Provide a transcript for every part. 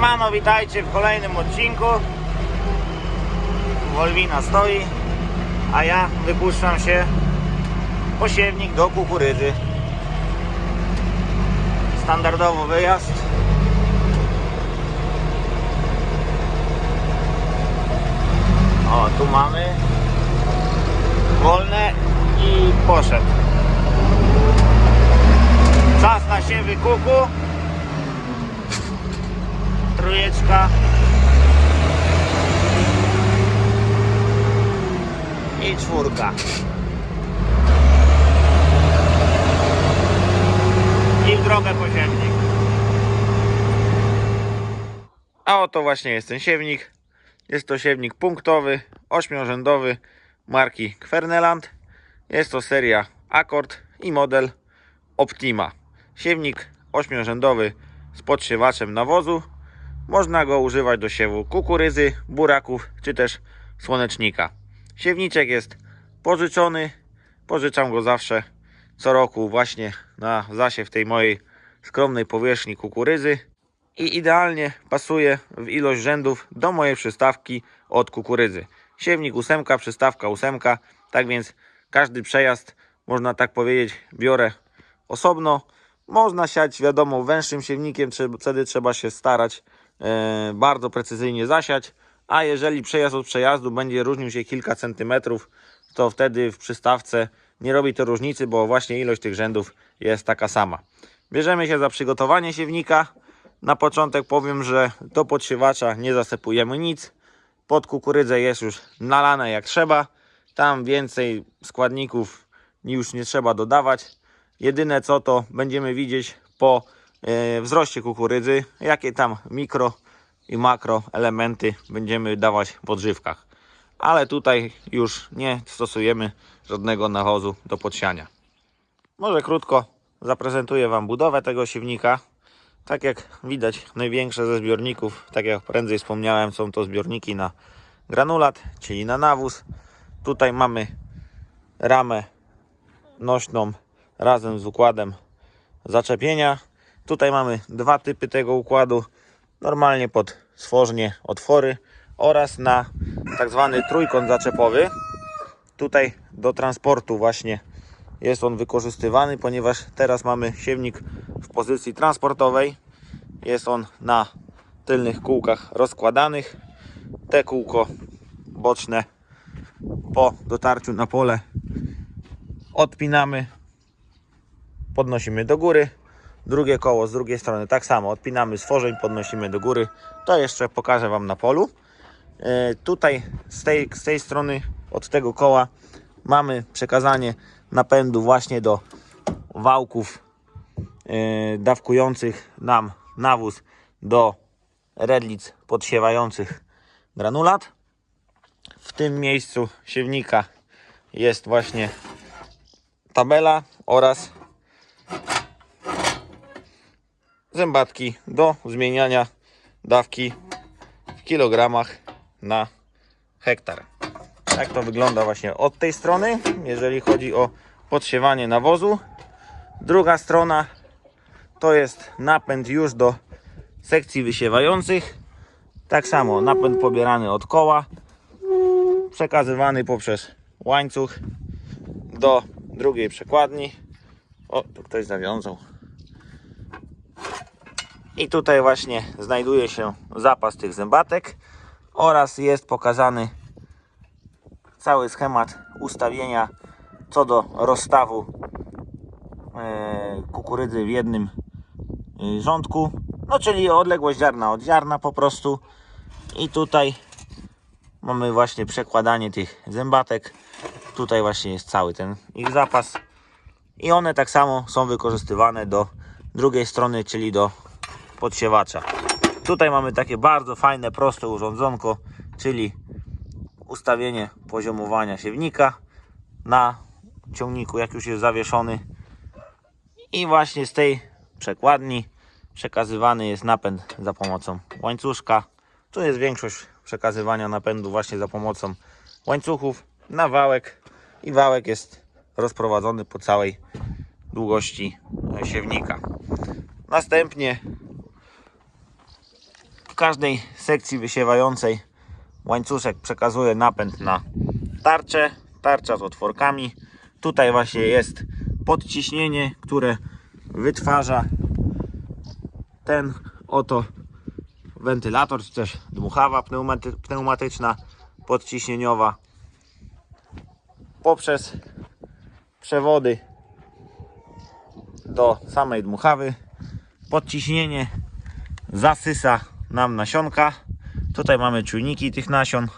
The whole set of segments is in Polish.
Siemano, witajcie w kolejnym odcinku. Wolwina stoi, a ja wypuszczam się po siewnik do kukurydzy. Standardowo wyjazd. O, tu mamy wolne i poszedł. Czas na siewy kuku. Trójeczka. I czwórka. I w drogę po siewnik. A oto właśnie jest ten siewnik. Jest to siewnik punktowy, ośmiorzędowy marki Kwerneland. Jest to seria Accord i model Optima. Siewnik ośmiorzędowy z podsiewaczem nawozu. Można go używać do siewu kukurydzy, buraków czy też słonecznika. Siewniczek jest pożyczony. Pożyczam go zawsze co roku właśnie na zasiew tej mojej skromnej powierzchni kukurydzy i idealnie pasuje w ilość rzędów do mojej przystawki od kukurydzy. Siewnik ósemka, przystawka ósemka, tak więc każdy przejazd, można tak powiedzieć, biorę osobno. Można siać, wiadomo, węższym siewnikiem, wtedy trzeba się starać bardzo precyzyjnie zasiać, a jeżeli przejazd od przejazdu będzie różnił się kilka centymetrów, to wtedy w przystawce nie robi to różnicy, bo właśnie ilość tych rzędów jest taka sama. Bierzemy się za przygotowanie siewnika. Na początek powiem, że do podsiewacza nie zasypujemy nic. Pod kukurydzę jest już nalane jak trzeba. Tam więcej składników już nie trzeba dodawać. Jedyne co to będziemy widzieć po e, wzroście kukurydzy, jakie tam mikro i makro elementy będziemy dawać w podżywkach. Ale tutaj już nie stosujemy żadnego nawozu do podsiania. Może krótko zaprezentuję Wam budowę tego siewnika. Tak jak widać, największe ze zbiorników, tak jak prędzej wspomniałem, są to zbiorniki na granulat, czyli na nawóz. Tutaj mamy ramę nośną razem z układem zaczepienia. Tutaj mamy dwa typy tego układu. Normalnie pod stworznie otwory oraz na tak zwany trójkąt zaczepowy. Tutaj do transportu właśnie jest on wykorzystywany, ponieważ teraz mamy siewnik w pozycji transportowej. Jest on na tylnych kółkach rozkładanych. Te kółko boczne po dotarciu na pole odpinamy, podnosimy do góry. Drugie koło z drugiej strony tak samo odpinamy stworzeń, podnosimy do góry. To jeszcze pokażę Wam na polu. E, Tutaj z tej, z tej strony od tego koła mamy przekazanie napędu właśnie do wałków e, dawkujących nam nawóz do redlic podsiewających granulat. W tym miejscu siewnika jest właśnie tabela oraz zębatki do zmieniania dawki w kilogramach na hektar. Tak to wygląda właśnie od tej strony, jeżeli chodzi o podsiewanie nawozu. Druga strona to jest napęd już do sekcji wysiewających. Tak samo napęd pobierany od koła, przekazywany poprzez łańcuch do drugiej przekładni. O, tu ktoś zawiązał. I tutaj właśnie znajduje się zapas tych zębatek oraz jest pokazany cały schemat ustawienia co do rozstawu e, kukurydzy w jednym e, rządku. No czyli odległość ziarna od ziarna po prostu. I tutaj mamy właśnie przekładanie tych zębatek. Tutaj właśnie jest cały ten ich zapas. I one tak samo są wykorzystywane do drugiej strony, czyli do podsiewacza. Tutaj mamy takie bardzo fajne, proste urządzonko, czyli ustawienie poziomowania siewnika na ciągniku, jak już jest zawieszony. I właśnie z tej przekładni przekazywany jest napęd za pomocą łańcuszka. Tu jest większość przekazywania napędu właśnie za pomocą łańcuchów na wałek i wałek jest rozprowadzony po całej długości siewnika. Następnie każdej sekcji wysiewającej łańcuszek przekazuje napęd na tarczę, tarcza z otworkami. Tutaj właśnie jest podciśnienie, które wytwarza ten oto wentylator, czy też dmuchawa pneumaty, pneumatyczna, podciśnieniowa poprzez przewody do samej dmuchawy. Podciśnienie zasysa nam nasionka. Tutaj mamy czujniki tych nasion,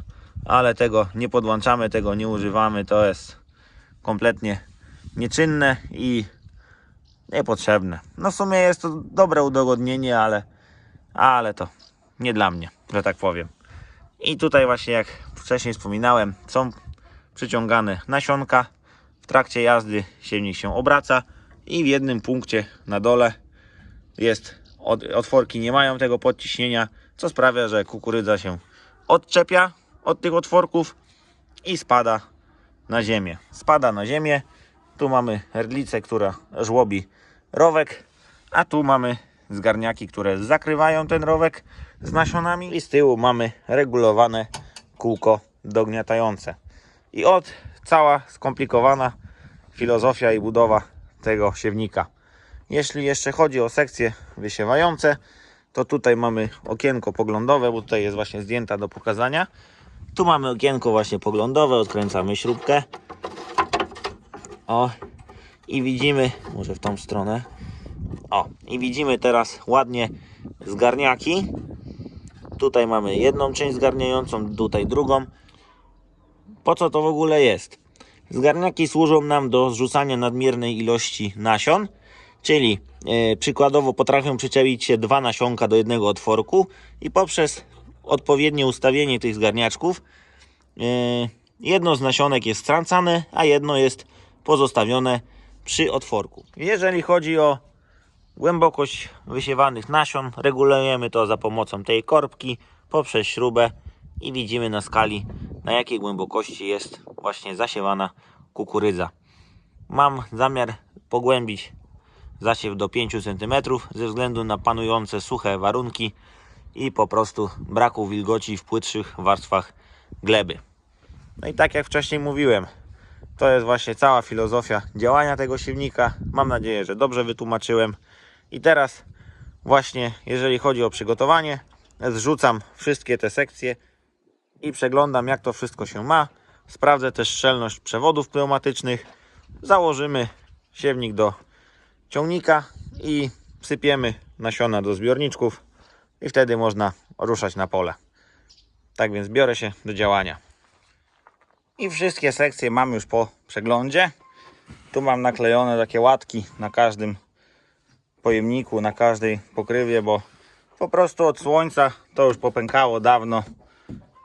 ale tego nie podłączamy, tego nie używamy. To jest kompletnie nieczynne i niepotrzebne. No w sumie jest to dobre udogodnienie, ale, ale to nie dla mnie, że tak powiem. I tutaj właśnie jak wcześniej wspominałem, są przyciągane nasionka. W trakcie jazdy siewnik się obraca i w jednym punkcie na dole jest otworki nie mają tego podciśnienia, co sprawia, że kukurydza się odczepia od tych otworków i spada na ziemię. Spada na ziemię. Tu mamy erdlicę, która żłobi rowek, a tu mamy zgarniaki, które zakrywają ten rowek z nasionami i z tyłu mamy regulowane kółko dogniatające. I od cała skomplikowana filozofia i budowa tego siewnika. Jeśli jeszcze chodzi o sekcje wysiewające, to tutaj mamy okienko poglądowe, bo tutaj jest właśnie zdjęta do pokazania. Tu mamy okienko właśnie poglądowe, odkręcamy śrubkę. O, i widzimy, może w tą stronę. O, i widzimy teraz ładnie zgarniaki. Tutaj mamy jedną część zgarniającą, tutaj drugą. Po co to w ogóle jest? Zgarniaki służą nam do zrzucania nadmiernej ilości nasion, czyli e, przykładowo potrafią przyczepić się dwa nasionka do jednego otworku i poprzez odpowiednie ustawienie tych zgarniaczków e, jedno z nasionek jest strącane, a jedno jest pozostawione przy otworku. Jeżeli chodzi o głębokość wysiewanych nasion, regulujemy to za pomocą tej korbki poprzez śrubę i widzimy na skali na jakiej głębokości jest właśnie zasiewana kukurydza. Mam zamiar pogłębić zasiew do 5 cm ze względu na panujące suche warunki i po prostu braku wilgoci w płytszych warstwach gleby. No i tak jak wcześniej mówiłem, to jest właśnie cała filozofia działania tego siewnika. Mam nadzieję, że dobrze wytłumaczyłem. I teraz właśnie jeżeli chodzi o przygotowanie, zrzucam wszystkie te sekcje i przeglądam jak to wszystko się ma. Sprawdzę też szczelność przewodów pneumatycznych. Założymy siewnik do ciągnika i sypiemy nasiona do zbiorniczków i wtedy można ruszać na pole. Tak więc biorę się do działania. I wszystkie sekcje mam już po przeglądzie. Tu mam naklejone takie łatki na każdym pojemniku, na każdej pokrywie, bo po prostu od słońca to już popękało dawno.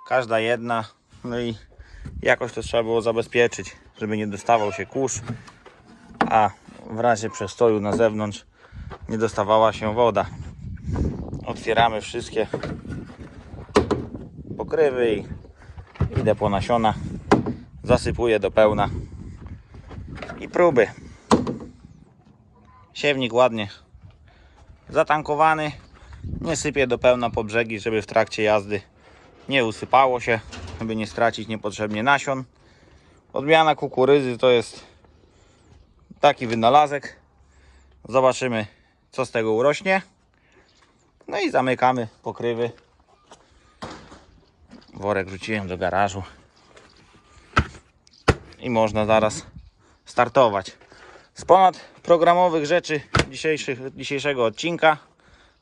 Każda jedna. No i jakoś to trzeba było zabezpieczyć, żeby nie dostawał się kurz, a w razie przestoju na zewnątrz nie dostawała się woda. Otwieramy wszystkie pokrywy i idę po nasiona. Zasypuję do pełna i próby. Siewnik ładnie zatankowany. Nie sypię do pełna po brzegi, żeby w trakcie jazdy nie usypało się, żeby nie stracić niepotrzebnie nasion. Odmiana kukurydzy to jest taki wynalazek. Zobaczymy, co z tego urośnie. No i zamykamy pokrywy. Worek wrzuciłem do garażu. I można zaraz startować. Z ponad programowych rzeczy dzisiejszych, dzisiejszego odcinka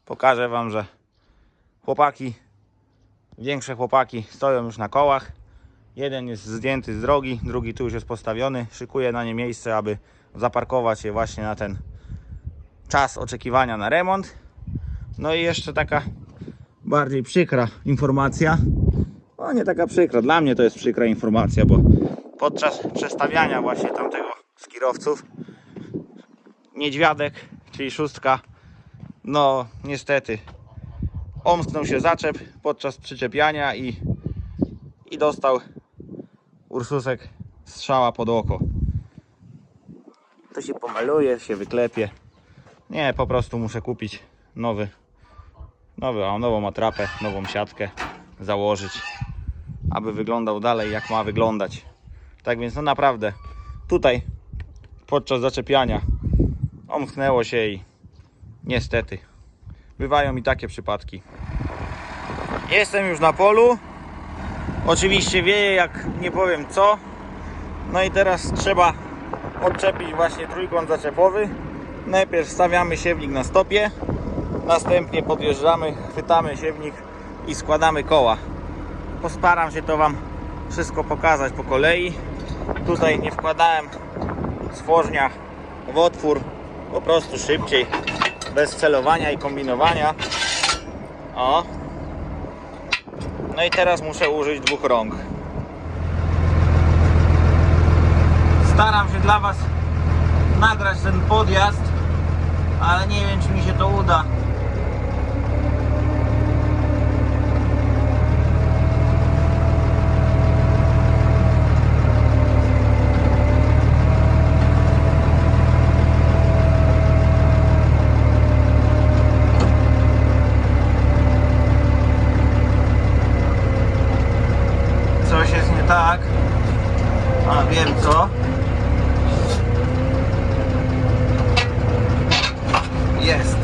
pokażę Wam, że chłopaki, większe chłopaki stoją już na kołach. Jeden jest zdjęty z drogi, drugi tu już jest postawiony. Szykuję na nie miejsce, aby zaparkować je właśnie na ten czas oczekiwania na remont. No i jeszcze taka bardziej przykra informacja. O nie taka przykra, dla mnie to jest przykra informacja, bo podczas przestawiania właśnie tamtego z kierowców niedźwiadek, czyli szóstka, no niestety omsknął się zaczep podczas przyczepiania i, i dostał Ursusek strzała pod oko. To się pomaluje, się wyklepie. Nie, po prostu muszę kupić nowy nowy, nową atrapę, nową siatkę założyć, aby wyglądał dalej jak ma wyglądać. Tak więc no naprawdę tutaj podczas zaczepiania omknęło się i niestety bywają i takie przypadki. Jestem już na polu. Oczywiście wieje jak nie powiem co. No i teraz trzeba odczepić właśnie trójkąt zaczepowy. Najpierw stawiamy siewnik na stopie, następnie podjeżdżamy, chwytamy siewnik i składamy koła. Postaram się to Wam wszystko pokazać po kolei. Tutaj nie wkładałem stworznia w otwór, po prostu szybciej, bez celowania i kombinowania. O. No i teraz muszę użyć dwóch rąk. Staram się dla Was nagrać ten podjazd, ale nie wiem czy mi się to uda. Coś jest nie tak. A wiem co. Jest.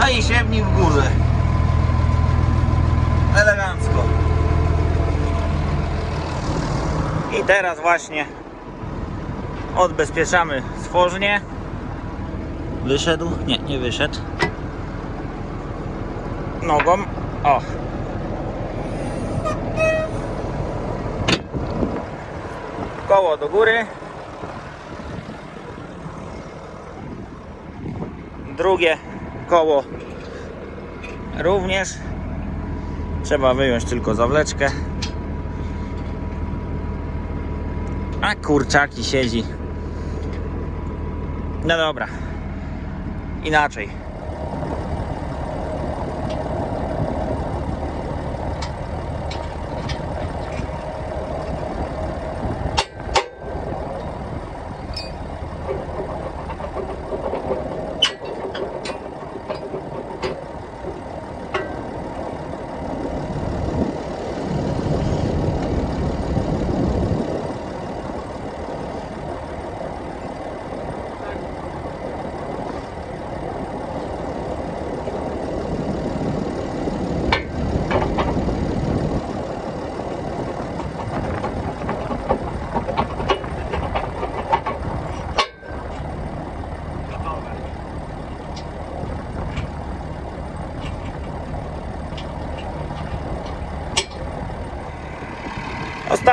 No i siewnik w górze. Elegancko. I teraz właśnie odbezpieczamy stworznie. Wyszedł? Nie, nie wyszedł. Nogą. O. Koło do góry. Drugie koło również. Trzeba wyjąć tylko zawleczkę. A kurczaki siedzi. No dobra. Inaczej.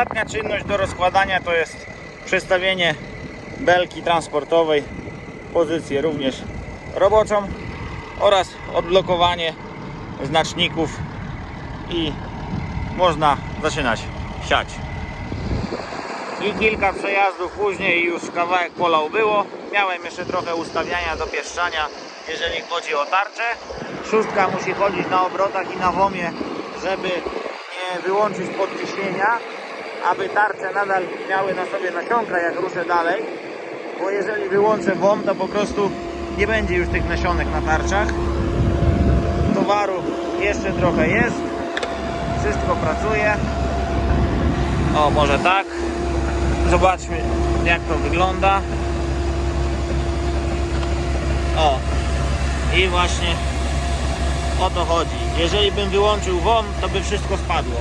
Ostatnia czynność do rozkładania to jest przestawienie belki transportowej w pozycję również roboczą oraz odblokowanie znaczników i można zaczynać siać. I kilka przejazdów później już kawałek pola było. Miałem jeszcze trochę ustawiania do pieszczania, jeżeli chodzi o tarczę. Szóstka musi chodzić na obrotach i na womie, żeby nie wyłączyć podciśnienia, aby tarcze nadal miały na sobie nasionka jak ruszę dalej. Bo jeżeli wyłączę WOM, to po prostu nie będzie już tych nasionek na tarczach. Towaru jeszcze trochę jest. Wszystko pracuje. O, może tak. Zobaczmy jak to wygląda. O. I właśnie o to chodzi. Jeżeli bym wyłączył WOM, to by wszystko spadło.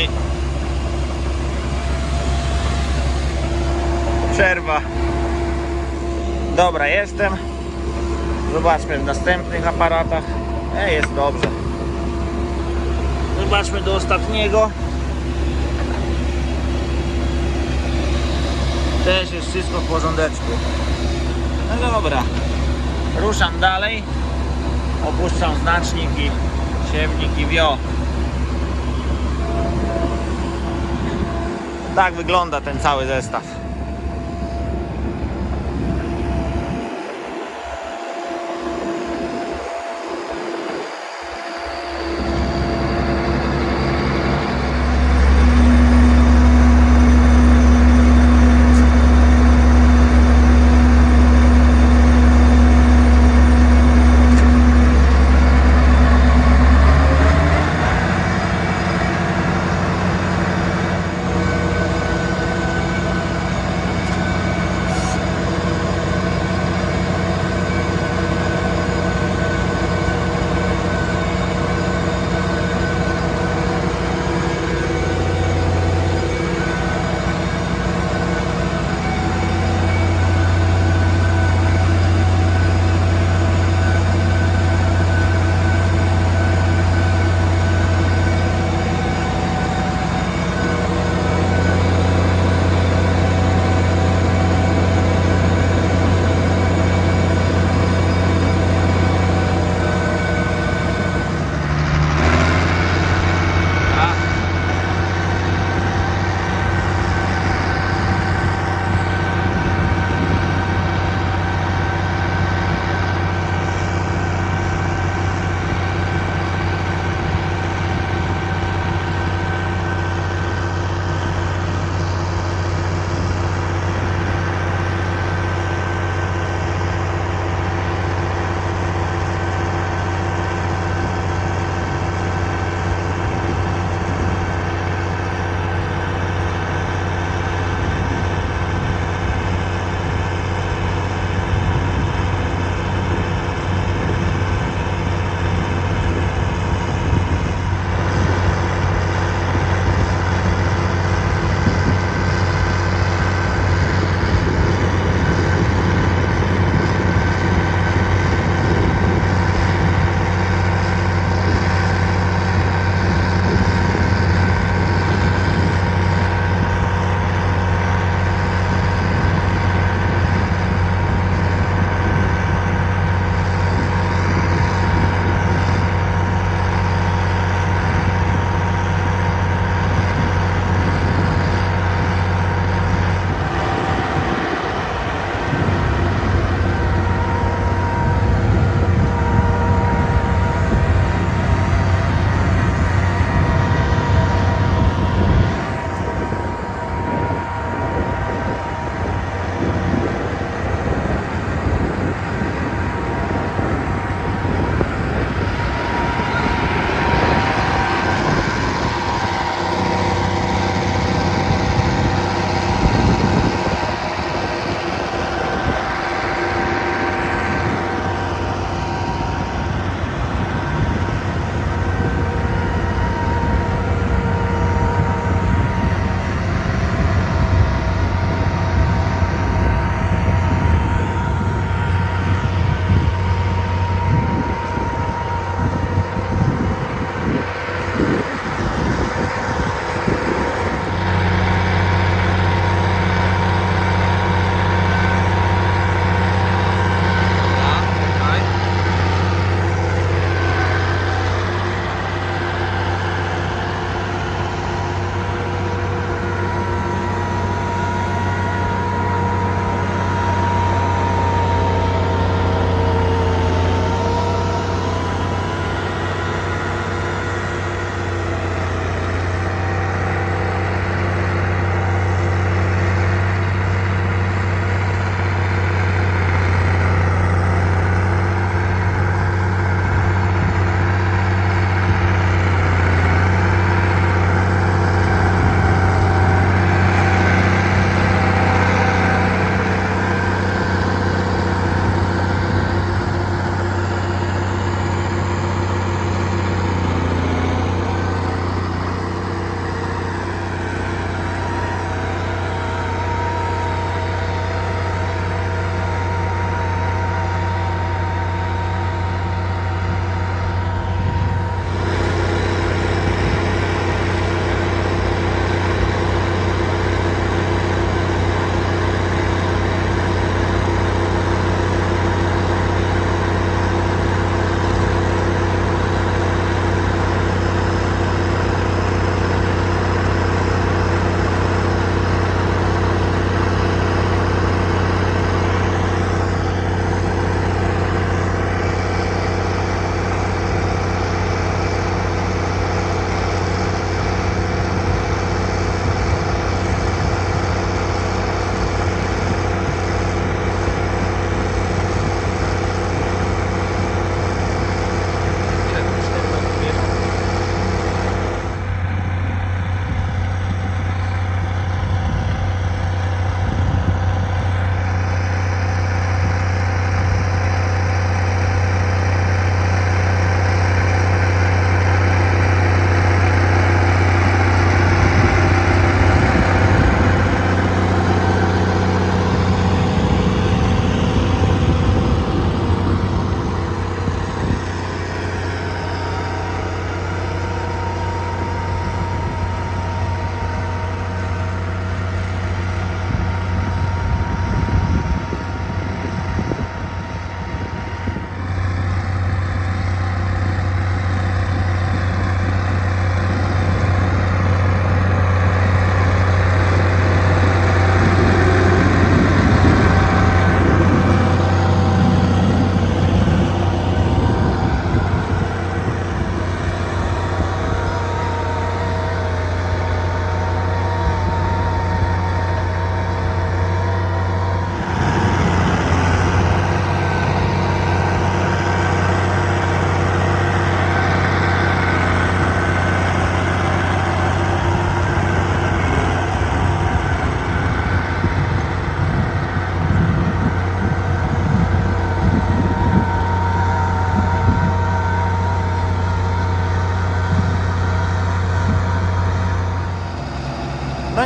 Oj. Przerwa. Dobra, jestem. Zobaczmy w następnych aparatach. E, jest dobrze. Zobaczmy do ostatniego. Też jest wszystko w porządeczku. No dobra. Ruszam dalej. Opuszczam znacznik i siewnik i wio. Tak wygląda ten cały zestaw.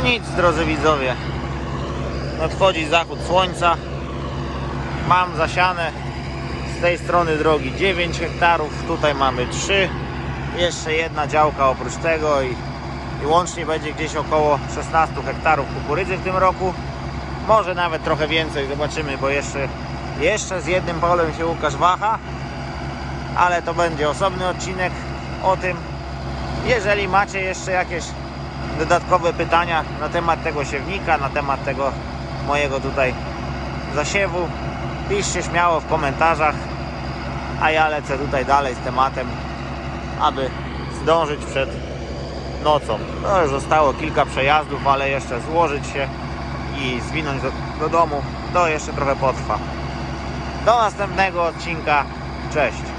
Nic, drodzy widzowie. Nadchodzi zachód słońca. Mam zasiane z tej strony drogi 9 hektarów, tutaj mamy 3. Jeszcze jedna działka oprócz tego i, i łącznie będzie gdzieś około 16 hektarów kukurydzy w tym roku. Może nawet trochę więcej, zobaczymy, bo jeszcze, jeszcze z jednym polem się Łukasz waha, ale to będzie osobny odcinek o tym. Jeżeli macie jeszcze jakieś dodatkowe pytania na temat tego siewnika, na temat tego mojego tutaj zasiewu, piszcie śmiało w komentarzach, a ja lecę tutaj dalej z tematem, aby zdążyć przed nocą. No już zostało kilka przejazdów, ale jeszcze złożyć się i zwinąć do, do domu, to jeszcze trochę potrwa. Do następnego odcinka. Cześć.